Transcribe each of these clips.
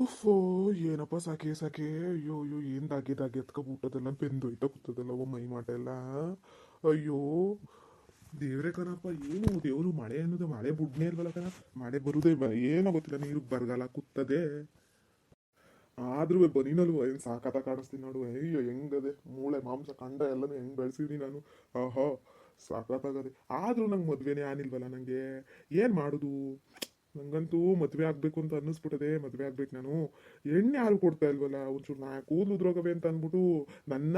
ಉಫ್ಫೋ ಏನಪ್ಪ, ಸಾಕೆ ಸಾಕೆ. ಅಯ್ಯೋ ಅಯ್ಯೋ, ಏನು ದಾಗೆ ದಾಗೆ ಎತ್ಕೊಬಿಟ್ಟದೆಲ್ಲ ಬೆಂದೋಯ್ತಾ ಕೂತದಲ್ಲ ಓ ಮೈ ಮಾಟ ಅಯ್ಯೋ, ದೇವ್ರೆ ಕಣಪ್ಪ, ಏನು ದೇವರು ಮಳೆ ಅನ್ನೋದು, ಮಳೆ ಬುಡ್ನೇ ಇಲ್ವಲ್ಲ ಕಣ? ಮಳೆ ಬರುದೇ ಏನೋ ಗೊತ್ತಿಲ್ಲ, ನೀರು ಬರಗಾಲ ಕುತ್ತದೆ. ಆದ್ರೂ ಬನಿನಲ್ವ ಏನು ಸಾಕತ್ತ ಕಾಣಿಸ್ತೀನಿ ನೋಡು. ಅಯ್ಯೋ, ಹೆಂಗದೆ, ಮೂಳೆ, ಮಾಂಸ, ಕಂಡ ಎಲ್ಲನೂ ಹೆಂಗ್ ಬೆಳೆಸಿದೀನಿ ನಾನು. ಆಹೋ ಸಾಕತ್ತಾಗದೆ ಆದ್ರೂ ನಂಗೆ ಮದ್ವೆನೇ ಆನಿಲ್ವಲ್ಲ ನಂಗೆ? ಏನ್ ಮಾಡುದು? ನಂಗಂತೂ ಮದುವೆ ಆಗ್ಬೇಕು ಅಂತ ಅನ್ನಿಸ್ಬಿಟ್ಟದೆ, ಮದುವೆ ಆಗ್ಬೇಕು ನಾನು. ಎಣ್ಣೆ ಯಾರು ಕೊಡ್ತಾ ಇಲ್ವಲ್ಲ, ಒಂಚೂರು ನಾ ಕೂದಲು ಉದ್ರೋಗವೆ ಅಂತ ಅಂದ್ಬಿಟ್ಟು ನನ್ನ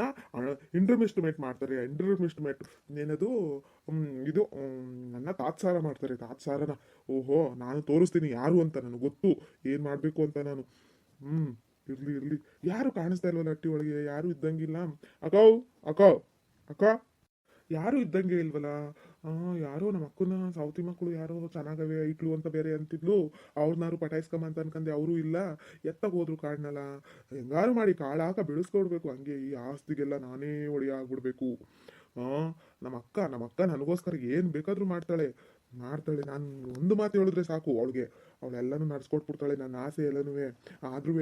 ಇಂಟ್ರಮಿಸ್ಟಿಮೇಟ್ ಮಾಡ್ತಾರೆ. ಇಂಟ್ರಮಿಸ್ಟಿಮೇಟ್ ಏನದು? ಇದು ನನ್ನ ತಾತ್ಸಾರ ಮಾಡ್ತಾರೆ, ತಾತ್ಸಾರನ. ಓಹೋ, ನಾನು ತೋರಿಸ್ತೀನಿ ಯಾರು ಅಂತ ನನಗೆ ಗೊತ್ತು. ಏನು ಮಾಡಬೇಕು ಅಂತ ನಾನು. ಹ್ಞೂ ಇರ್ಲಿ ಇರ್ಲಿ. ಯಾರು ಕಾಣಿಸ್ತಾ ಇಲ್ವಲ್ಲ ಅಟ್ಟಿ ಒಳಗೆ? ಯಾರು ಇದ್ದಂಗಿಲ್ಲ? ಅಕೌ ಅಕೌ ಅಕ್ಕ ಯಾರು ಇದ್ದಂಗೆ ಇಲ್ವಲ್ಲ? ಯಾರೋ ನಮ್ಮ ಅಕ್ಕನ ಸೌತಿ ಮಕ್ಕಳು ಯಾರೋ ಚೆನ್ನಾಗವೆ ಐಟ್ಲು ಅಂತ ಬೇರೆ ಅಂತಿದ್ಲು. ಅವ್ರನ್ನಾರು ಪಟಾಯಿಸ್ಕೊಂಬ ಅಂತ ಅನ್ಕಂದೆ ಅವರು ಇಲ್ಲ. ಎತ್ತಾಗ ಹೋದ್ರು ಕಾಡ್ನಲ್ಲ. ಹೆಂಗಾರು ಮಾಡಿ ಕಾಳಾಕ ಬೆಳೆಸ್ಕೊಡ್ಬೇಕು ಹಂಗೆ. ಈ ಆಸ್ತಿಗೆಲ್ಲ ನಾನೇ ಒಡೆಯ ಆಗ್ಬಿಡ್ಬೇಕು ಆ ನಮ್ಮ ಅಕ್ಕ ನಮ್ಮ ಅಕ್ಕ ನನಗೋಸ್ಕರ ಏನು ಬೇಕಾದರೂ ಮಾಡ್ತಾಳೆ. ಮಾಡ್ತಾಳೆ. ನಾನು ಒಂದು ಮಾತು ಹೇಳಿದ್ರೆ ಸಾಕು ಅವಳಿಗೆ. ಅವಳೆಲ್ಲನೂ ನಡ್ಸ್ಕೊಟ್ಬಿಡ್ತಾಳೆ ನನ್ನ ಆಸೆ ಎಲ್ಲನೂ ಆದ್ರೂ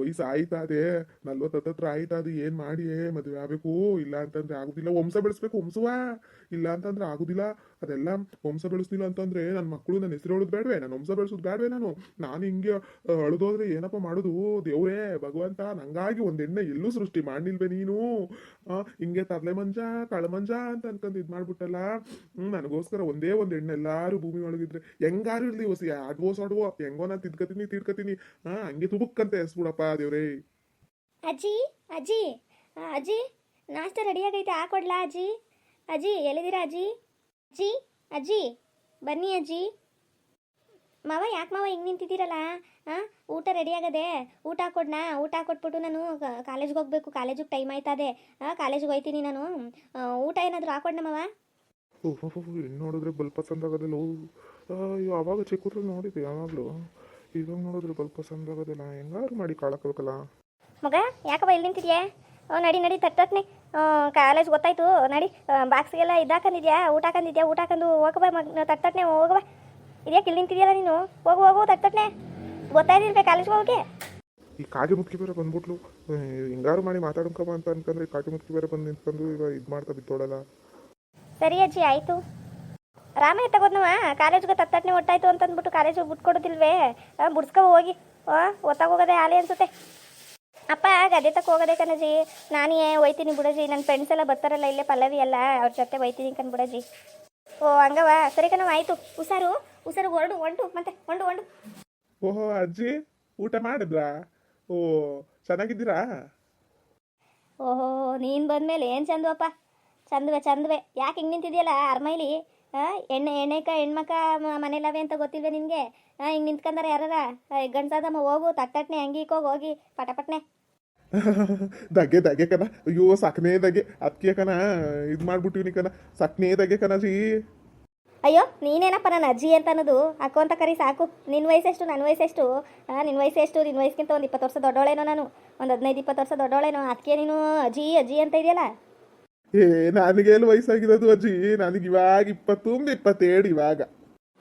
ವಯಸ್ಸು ಆಯ್ತಾದೆ ನಲ್ವತ್ತತ್ರ ಆಯ್ತಾದೆ, ಏನು ಮಾಡಿ ಮದುವೆ ಆಗಬೇಕು? ಇಲ್ಲ ಅಂತಂದ್ರೆ ಆಗುದಿಲ್ಲ. ವಂಶ ಬೆಳೆಸ್ಬೇಕು, ವಂಶವಾ? ಇಲ್ಲ ಅಂತಂದ್ರೆ ಆಗುದಿಲ್ಲ. ಅದೆಲ್ಲ ವಂಶ ಬೆಳೆಸ್ಲಿಲ್ಲ ಅಂತಂದ್ರೆ ನನ್ನ ಮಕ್ಕಳು ನನ್ನ ಹೆಸರು ಹೇಳೋದು ಬೇಡವೆ. ನಾನು ವಂಶ ಬೆಳೆಸೋದು ಬೇಡವೆ ನಾನು. ನಾನು ಹಿಂಗೆ ಅಳದೋದ್ರೆ ಏನಪ್ಪ ಮಾಡೋದು? ದೇವ್ರೇ, ಭಗವಂತ, ನಂಗಾಗಿ ಒಂದೆಣ್ಣೆ ಎಲ್ಲೂ ಸೃಷ್ಟಿ ಮಾಡಿಲ್ವೆ ನೀನು. ಹಿಂಗೆ ತರ್ಲೆ ಮಂಜ ಕಳಮಂಜ ಅಂತ ಅನ್ಕೊಂಡು ಇದ್ ಮಾಡ್ಬಿಟ್ಟಲ್ಲ ನನಗೋಸ್ಕರ ಒಂದೇ ಒಂದು ಎಣ್ಣೆ ಎಲ್ಲಾರು ಭೂಮಿ ಒಳಗಿದ್ರೆ ಹೆಂಗಾರು ಇರ್ಲಿ ಹೊಸಿ ಅಡ್ವೋ ಹೆಂಗೋ ನಾನು ತಿದ್ಕತೀನಿ ತಿರ್ಕತೀನಿ ಹಾ ಹಂಗೆ ತುಬುಕ್ಕಂತ ಎಸ್ಬಿಡಪ್ಪ ದೇವ್ರೇ. ಅಜ್ಜಿ ಅಜ್ಜಿ ಆ, ಅಜ್ಜಿ ನಾಷ್ಟ ರೆಡಿ ಆಗೈತೆ ಹಾಕೊಡ್ಲಾ ಅಜ್ಜಿ? ಅಜ್ಜಿ ಎಲ್ಲಿದ್ದೀರಾ ಅಜ್ಜಿ? ಅಜ್ಜಿ ಅಜ್ಜಿ ಬನ್ನಿ ಅಜ್ಜಿ. ಮಾವ ಯಾಕೆ ಮಾವ ಹಿಂಗೆ ನಿಂತಿದ್ದೀರಲ್ಲ? ಹಾಂ ಊಟ ರೆಡಿ ಆಗದೆ? ಊಟ ಹಾಕೊಡ್ನಾ ಊಟ ಹಾಕೊಟ್ಬಿಟ್ಟು ನಾನು ಕಾಲೇಜ್ಗೆ ಹೋಗ್ಬೇಕು ಕಾಲೇಜಿಗೆ ಟೈಮ್ ಆಯ್ತದೆ. ಹಾಂ ಕಾಲೇಜಿಗೆ ಹೋಯ್ತೀನಿ ನಾನು. ಊಟ ಏನಾದರೂ ಹಾಕೊಡ್ನ ಮಾವ? ಹೆಣ್ಣು ನೋಡಿದ್ರೆ ಬಲ್ಪ ಚಂದಾಗೋದಿಲ್ಲ. ಅಯ್ಯೋ ಅವಾಗ ಚಿಕ್ಕ ನೋಡಿದ್ದೆ ಯಾವಾಗಲೂ. ಇವಾಗ ನೋಡಿದ್ರೆ ಬಲ್ಪ ಚಂದಾಗೋದಿಲ್ಲ. ಹೆಂಗಾರು ಮಾಡಿ ಕಾಳಕ್ಬೇಕಲ್ಲ. ಮಗ ಯಾಕಪ್ಪ ಇಲ್ಲಿ ನಿಂತಿದ್ಯಾ? ಓ ನಡಿ ನಡಿ ತಟ್ಟನೆ ಕಾಲೇಜ್ ಗೊತ್ತಾಯ್ತು. ನಡಿ ಬಾಕ್ಸ್ಗೆಲ್ಲ ಇದಾಕಂದಿದ್ಯಾ? ಊಟ ಹಾಕಂದಿದ್ಯಾ? ಊಟ ಹಾಕಂದು ಹೋಗಬ ಮಗ. ತಟ್ಟನೆ ಹೋಗವ ಇದ್ಯಾಕೆ ಇಲ್ಲಿ ನಿಂತಿದ್ಯಲ್ಲ ನೀನು? ಹೋಗು ಹೋಗು ತಟ್ಟತ್ನೆ ಗೊತ್ತಾಯ್ತಿರ್ಬೇಕು ಕಾಲೇಜ್ಗೆ ಹೋಗಿ ಈ ಕಾಗೆ ಮುತ್ಕಿ ಬೇರೆ ಬಂದ್ಬಿಟ್ಲು. ಹಿಂಗಾರು ಮಾಡಿ ಮಾತಾಡ್ಕಮ್ಮ ಅಂತ ಅನ್ಕಂದ್ರೆ ಕಾಗೆ ಮುತ್ಕಿ ಬೇರೆ ಬಂದು ನಿಂತ್ಕೊಂಡು ಇವಾಗ ಇದು ಮಾಡ್ತಾ ಬಿತ್ತೋಳಲ್ಲ ಸರಿ ಅಜ್ಜಿ ಆಯಿತು. ರಾಮ ತಗೋದ್ನವ? ಕಾಲೇಜ್ಗೆ ತಟ್ಟನೆ ಒಟ್ಟಾಯ್ತು ಅಂತ ಅಂದ್ಬಿಟ್ಟು ಕಾಲೇಜಿಗೆ ಬಿಟ್ಕೊಡೋದಿಲ್ವೇ ಬುಡ್ಸ್ಕೊ ಹೋಗಿ. ಹೋಗದೆ ಆಲೆ ಅನ್ಸುತ್ತೆ. ಅಪ್ಪ ಗದ್ದೆ ತಕ್ಕ ಹೋಗೋದೆ ಕಣಜಿ ನಾನೇ ಒಯ್ತೀನಿ ಬಿಡಜಿ ನನ್ನ ಫ್ರೆಂಡ್ಸ್ ಎಲ್ಲ ಬರ್ತಾರಲ್ಲ ಇಲ್ಲೇ ಪಲ್ಲವಿ ಎಲ್ಲ ಅವ್ರ ಜೊತೆ ಒಯ್ತೀನಿ ಕಣ್ ಬಿಡಜಿ ಓ ಹಂಗವ ಸರಿ ಕಣವ ಆಯಿತು. ಹುಷಾರು ಹುಷಾರು ಹೊರಡು ಒಂಟು ಮತ್ತೆ ಹೊಂಡು ಹೊಂಡು. ಓಹೋ ಅಜ್ಜಿ ಊಟ ಮಾಡಿದ್ರಾ? ಓ ಚೆನ್ನಾಗಿದ್ದೀರಾ? ಓಹೋ ನೀನು ಬಂದ್ಮೇಲೆ ಏನು ಚಂದವಪ್ಪ? ಚಂದವೆ ಚಂದವೆ. ಯಾಕೆ ಹಿಂಗೆ ನಿಂತಿದೆಯಲ್ಲ ಅರ್ಮೈಲಿ? ಎಣ್ಣೆ ಎಣ್ಣೆಕ ಹೆಣ್ಮಕ ಮನೇಲವೆ ಅಂತ ಗೊತ್ತಿಲ್ವೇ ನಿನಗೆ? ಹಾಂ ಹಿಂಗೆ ನಿಂತ್ಕೊಂಡಾರ ಯಾರಾರ? ಗಂಡ್ಸಾದಮ್ಮ ಹೋಗು ತಟ್ಟಟ್ನೆ ಅಂಗೀಕೋಗಿ ಹೋಗಿ ಹೋಗಿ ಪಟಪಟ್ನೆ. ದಗೆ ದಗೆ ಕಣ. ಅಯ್ಯೋ ಸಕ್ನೆ ದಗೆ. ಅದಕ್ಕೆ ಕಣ ಇದು ಮಾಡ್ಬಿಟ್ಟಿವಿ ಕಣ. ಸಕ್ನೆ ದಗೆ ಕಣ ಜೀ. ಅಯ್ಯೋ ನೀನೇನಪ್ಪ ನನ್ನ ಅಜ್ಜಿ ಅಂತ ಅನ್ನೋದು? ಅಕ್ಕೋ ಅಂತ ಕರಿ ಸಾಕು. ನಿನ್ನ ವಯಸ್ಸೆಷ್ಟು ನನ್ನ ವಯಸ್ಸೆಷ್ಟು? ನಿನ್ನ ವಯಸ್ಸೆಷ್ಟು? ನಿನ್ನ ವಯಸ್ಸಿಗಿಂತ ಒಂದು ಇಪ್ಪತ್ತು ವರ್ಷ ದೊಡ್ಡೋಳೇನೋ ನಾನು. ಒಂದು ಹದಿನೈದು ಇಪ್ಪತ್ತು ವರ್ಷ ದೊಡ್ಡೋಳೇನೋ ಅದಕ್ಕೆ ನೀನು ಅಜ್ಜಿ ಅಜ್ಜಿ ಅಂತ ಇದೆಯಲ್ಲ? ಏ ನನಗೆ ಎಲ್ಲಿ ವಯಸ್ಸಾಗಿರೋದು ಅಜ್ಜಿ. ನನಗೆ ಇವಾಗ ಇಪ್ಪತ್ತು ಇಪ್ಪತ್ತೇಳು ಇವಾಗ.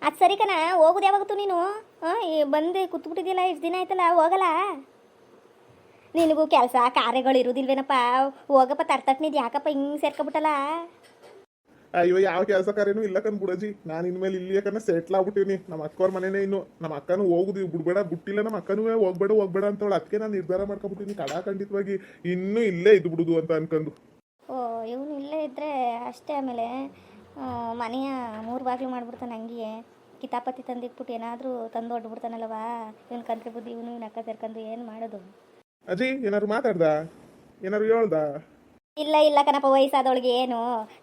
ಅದ್ ಸರಿ ಕಣ ಹೋಗುದು ಯಾವಾಗತ್ತು ನೀನು? ಹಾಂ ಬಂದು ಕೂತ್ಬಿಟ್ಟಿದ್ಯಲ್ಲ ಇಷ್ಟು ದಿನ ಆಯ್ತಲ್ಲ ಹೋಗಲ್ಲ? ನಿನಗೂ ಕೆಲಸ ಕಾರ್ಯಗಳು ಇರುವುದಿಲ್ವೇನಪ್ಪ ಹೋಗಪ್ಪ ತರ್ತಟ್ನಿದ್ ಯಾಕಪ್ಪ ಹಿಂಗೆ ಸೇರ್ಕೊಬಿಟ್ಟಲ್ಲ? ಅಯ್ಯೋ ಯಾವ ಕೆಲಸ ಕಾರ್ಯನೂ ಇಲ್ಲ ಕಣ್ ಬಿಡಜ್ಜಿ. ನಾನು ಇನ್ಮೇಲೆ ಇಲ್ಲಿ ಯಾಕಂದ್ರೆ ಸೆಟ್ಲ್ ಆಗ್ಬಿಟ್ಟಿವ್ನಿ. ನಮ್ಮ ಅಕ್ಕವ್ರ ಮನೆನೇ ಇನ್ನು. ನಮ್ಮ ಅಕ್ಕನೂ ಹೋಗುದು ಬಿಡ್ಬೇಡ. ಬಿಟ್ಟಿಲ್ಲ ನಮ್ಮ ಅಕ್ಕನೂ ಹೋಗ್ಬೇಡ ಹೋಗ್ಬೇಡ ಅಂತವಳು. ಅದಕ್ಕೆ ನಾನು ನಿರ್ಧಾರ ಮಾಡ್ಕೊಬಿಟ್ಟಿನಿ ಕಡಾಖಂಡಿತವಾಗಿ. ಇನ್ನೂ ಇಲ್ಲೇ ಇದ್ದು ಬಿಡುದು ಅಂತ ಅನ್ಕೊಂಡು ಇವನು ಇಲ್ಲೇ ಇದ್ದರೆ ಅಷ್ಟೇ ಆಮೇಲೆ ಮನೆಯ ಮೂರು ಬಾಗಿಲು ಮಾಡಿಬಿಡ್ತಾನೆ ಹಂಗೆ. ಕಿತಾಪತಿ ತಂದಿಟ್ಬಿಟ್ಟು ಏನಾದರೂ ತಂದು ಹೊಡ್ಬಿಡ್ತಾನಲ್ಲವಾ ಇವನು ಕಂತ್ರಿ ಬುದ್ಧಿ ಇವನು ಇವನು ಅಕ್ಕ ಸೇರ್ಕೊಂಡು ಏನು ಮಾಡೋದು? ಅಜ್ಜಿ ಏನಾದ್ರು ಮಾತಾಡ್ದ? ಏನಾದ್ರು ಹೇಳ್ದ? ಇಲ್ಲ ಇಲ್ಲ ಕಣಪ್ಪ ವಯಸ್ಸಾದವಳಿಗೆ ಏನು?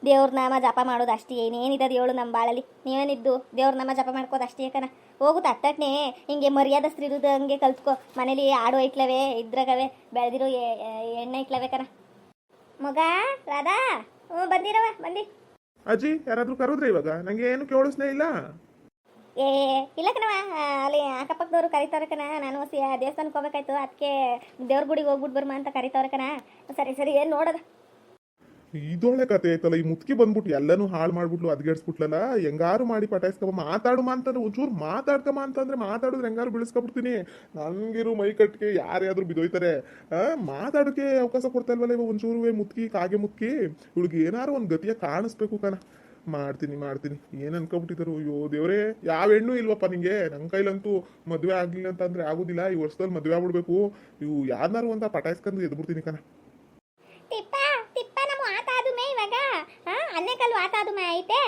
ದೇವ್ರ ನಾಮ ಜಪ ಮಾಡೋದು ಅಷ್ಟೇ ಏನೇನಿದೆ ಹೇಳು ನಮ್ಮ ಬಾಳಲ್ಲಿ. ನೀವೇನಿದ್ದು? ದೇವ್ರ ನಾಮ ಜಪ ಮಾಡ್ಕೋದು ಅಷ್ಟೇ ಕಣ. ಹೋಗು ತಟ್ಟಟ್ನೆ ಹಿಂಗೆ ಮರ್ಯಾದಸ್ತ್ರು ಇರೋದು ಹಂಗೆ ಕಲ್ತ್ಕೊ. ಮನೇಲಿ ಆಡು ಐಕ್ಲವೇ ಇದ್ರಾಗವೇ ಬೆಳೆದಿರೋ ಎಣ್ಣೆ ಐಕ್ಲವೆ ಕಣ. ಮಗ ರಾಧಾ. ಹ್ಞೂ ಬಂದಿರವ ಬಂದಿ ಅಜ್ಜಿ ಯಾರಾದ್ರೂ ಕರೆದ್ರೆ ಇವಾಗ? ನಂಗೆ ಏನು ಕೇಳಿಸ್ನೇ ಇಲ್ಲ. ಏ ಇಲ್ಲ ಕಣವ ಅಲ್ಲಿ ಅಕ್ಕಪಕ್ಕದವ್ರು ಕರಿತಾವ್ರ ಕಣ. ನಾನು ಸಿ ದೇವಸ್ಥಾನಕ್ಕೆ ಹೋಗ್ಬೇಕಾಯ್ತು. ಅದಕ್ಕೆ ದೇವ್ರ ಗುಡಿಗೆ ಹೋಗ್ಬಿಟ್ಟು ಬರ್ಮಾ ಅಂತ ಕರಿತಾವ್ರ ಕಣ. ಸರಿ ಸರಿ ಏನು ನೋಡೋದ. ಇದೊಳ್ಳೆ ಕತೆ ಐತಲ್ಲ ಈ ಮುತ್ಕಿ ಬಂದ್ಬಿಟ್ಟು ಎಲ್ಲನೂ ಹಾಳು ಮಾಡ್ಬಿಟ್ಲು ಅದ್ಗೆಡ್ಸ್ಬಿಟ್ಲಲ್ಲ ಹೆಂಗಾರು ಮಾಡಿ ಪಟಾಯಿಸ್ಕೊಬ ಮಾತಾಡುಮ ಅಂತಂದ್ರೆ ಒಂಚೂರು ಮಾತಾಡ್ಕಮ್ಮ ಅಂತಂದ್ರೆ ಮಾತಾಡಿದ್ರೆ ಹೆಂಗಾರು ಬಿಳಿಸ್ಕೊಬಿಡ್ತೀನಿ. ನಂಗಿರು ಮೈ ಕಟ್ಟಿಗೆ ಯಾರ್ಯಾದ್ರು ಬಿದೋಯ್ತಾರೆ. ಮಾತಾಡೋಕೆ ಅವಕಾಶ ಕೊಡ್ತಾ ಇಲ್ವಲ್ಲ ಇವಾಗ ಒಂಚೂರು ಮುತ್ಕಿ, ಕಾಗೆ ಮುತ್ಕಿ? ಇವಳಿಗೆ ಏನಾರು ಒಂದು ಗತಿಯ ಕಾಣಿಸ್ಬೇಕು ಕಣ. ಮಾಡ್ತೀನಿ ಮಾಡ್ತೀನಿ. ಏನ್ ಅನ್ಕೊಬಿಟ್ಟಿದ್ರು? ಅಯ್ಯೋ ದೇವರೇ, ಯಾವ ಹೆಣ್ಣು ಇಲ್ವಪ್ಪ ನಿಂಗೆ? ನನ್ನ ಕೈಲಂತೂ ಮದುವೆ ಆಗಲಿಲ್ಲ ಅಂತಂದ್ರೆ ಆಗೋದಿಲ್ಲ. ಈ ವರ್ಷದಲ್ಲಿ ಮದುವೆ ಆಗ್ಬಿಡ್ಬೇಕು. ಇವು ಯಾರನ್ನಾರು ಅಂತ ಪಟಾಯಿಸ್ಕೊಂಡು ಎದ್ಬಿಡ್ತೀನಿ ಕಣ ತಿಪ್ಪ ತಿಪ್ಪ ನಮ್ಮ ಆಟ ಆದುಮೆ ಇವಾಗ ಹಾ ಅನ್ನೆಕಲ್ಲು ಐತೆ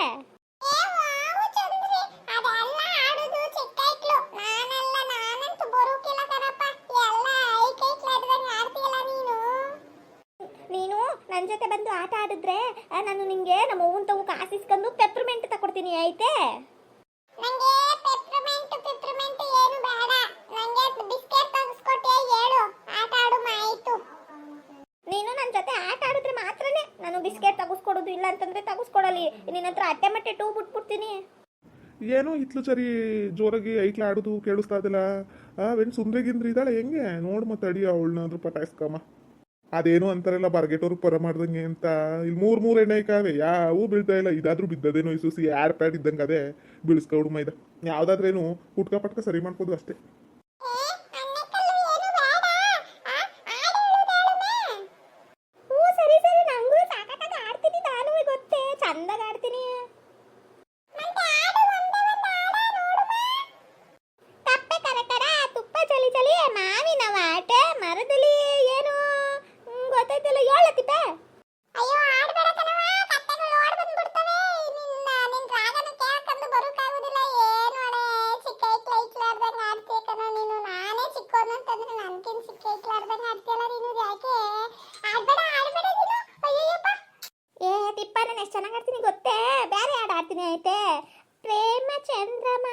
ನೀನು? ನನ್ನ ಜೊತೆ ಬಂದು ಆಟ ಆಡಿದ್ರೆ ನಾನು ನಿಂಗೆ ನಮ್ಮ ಅವ್ವನ್ ತಗೋ ಕಾಸಿಸ್ಕೊಂಡು ಪೆಪ್ರಮೆಂಟ್ ತಕೊಡ್ತೀನಿ ಐತೆ ನಂಗೆ ಪೆಪ್ರಮೆಂಟ್ ಪೆಪ್ರಮೆಂಟ್ ಏನು ಬೇಡ ನಂಗೆ ಬಿಸ್ಕೆಟ್ ತೆಗೆಸ್ಕೊಟ್ಟೆ ಹೇಳು ಆಟ ಆಡು ಆಯ್ತು ನೀನು ನನ್ನ ಜೊತೆ ಆಟ ಆಡಿದ್ರೆ ಮಾತ್ರನೇ ನಾನು ಬಿಸ್ಕೆಟ್ ತಗಸ್ಕೊಡೋದು ಇಲ್ಲ ಅಂತಂದ್ರೆ ತಗಸ್ಕೊಡಲಿ. ನಿನ್ನ ಹತ್ರ ಅಟ್ಟೆ ಮಟ್ಟೆ ಟೂ ಬಿಟ್ಬಿಡ್ತೀನಿ. ಏನೋ ಇತ್ಲು ಸರಿ ಜೋರಾಗಿ ಐಕ್ಲ ಆಡೋದು, ಕೇಳಿಸ್ತಾ ಇದಲ್ಲ ಏನ್ ಸುಂದ್ರಿ ಗಿಂದ್ರಿ ಇದ್ದಾಳೆ ಹೆಂಗೆ? ನೋಡು ಮತ್ತೆ ಅಡಿ ಅವಳನ್ನಾದ್ರೂ ಪಟಾಯಿಸ್ಕಮ್ಮ. ಅದೇನು ಅಂತಾರಲ್ಲ ಬರ್ಗೆಟೋರು ಪರ ಮಾಡ್ದಂಗೆ ಅಂತ. ಇಲ್ಲಿ ಮೂರ್ ಮೂರ್ ಎಣ್ಣೆ ಕಾವೆ ಯಾವೂ ಬೀಳ್ತಾ ಇಲ್ಲ. ಇದಾದ್ರೂ ಬಿದ್ದದೇನೋ ಈ ಏರ್ ಪ್ಯಾಡ್ ಇದ್ದಂಗೆ ಅದೇ. ಬೀಳಿಸ್ಕೊಡು ಮೈದ. ಯಾವ್ದಾದ್ರೇನು ಪುಟ್ಕ ಪಟ್ಕ ಸರಿ ಮಾಡ್ಕೋದು ಅಷ್ಟೇ ಹ್ಞೂ ಸರಿ ಸರಿ ನಂಗೂ ಸಾಕಾಗಿ ಆಡ್ತೀನಿ ನಾನು ಗೊತ್ತೇ ಚಂದಾಗ ಆಡ್ತೀನಿ ಕಪ್ಪೆ ಕರಕರ ತುಪ್ಪ ಚಲಿ ಚಲಿ ಮಾವಿನ ವಾಟೆ ಮರದಲ್ಲಿ ಏನು ಹ್ಮ್, ಗೊತ್ತಾಯ್ತಿಲ್ಲ ಹೇಳ ತಿಪ್ಪೆ ಅಯ್ಯೋ ಆಡ್ಬೇಡ ಕಣವ ಕತ್ತೆಗಳು ಓಡ್ ಬಂದ್ಬಿಡ್ತವೆ ನಿನ್ನ ನಿನ್ ರಾಗನ ಕೇಳ್ಕೊಂಡು ಬರೋಕ್ಕಾಗೋದಿಲ್ಲ ಏನು ಅಡೆ ಚಿಕ್ಕ ಐಕ್ಲ ಐಕ್ಲಾರ್ದಂಗ ಆಡ್ತೀಯ ಕಣ ನೀನು ನಾನೇ ಚಿಕ್ಕೋನು ಅಂತಂದ್ರೆ ನನ್ಕಿನ್ ಚಿಕ್ಕ ಐಕ್ಲಾರ್ದಂಗ ಆಡ್ತಿಯಲ್ಲ ನೀನು ಯಾಕೆ? ಆಡ್ಬೇಡ ಆಡ್ಬೇಡ ನೀನು. ಅಯ್ಯಯ್ಯಪ್ಪ. ಏ ತಿಪ್ಪ ನಾನು ಎಷ್ಟು ಚೆನ್ನಾಗಿ ಆಡ್ತೀನಿ ಗೊತ್ತೇ? ಬೇರೆ ಹಾಡು ಆಡ್ತೀನಿ ಐತೆ? ಪ್ರೇಮ ಚಂದ್ರಮ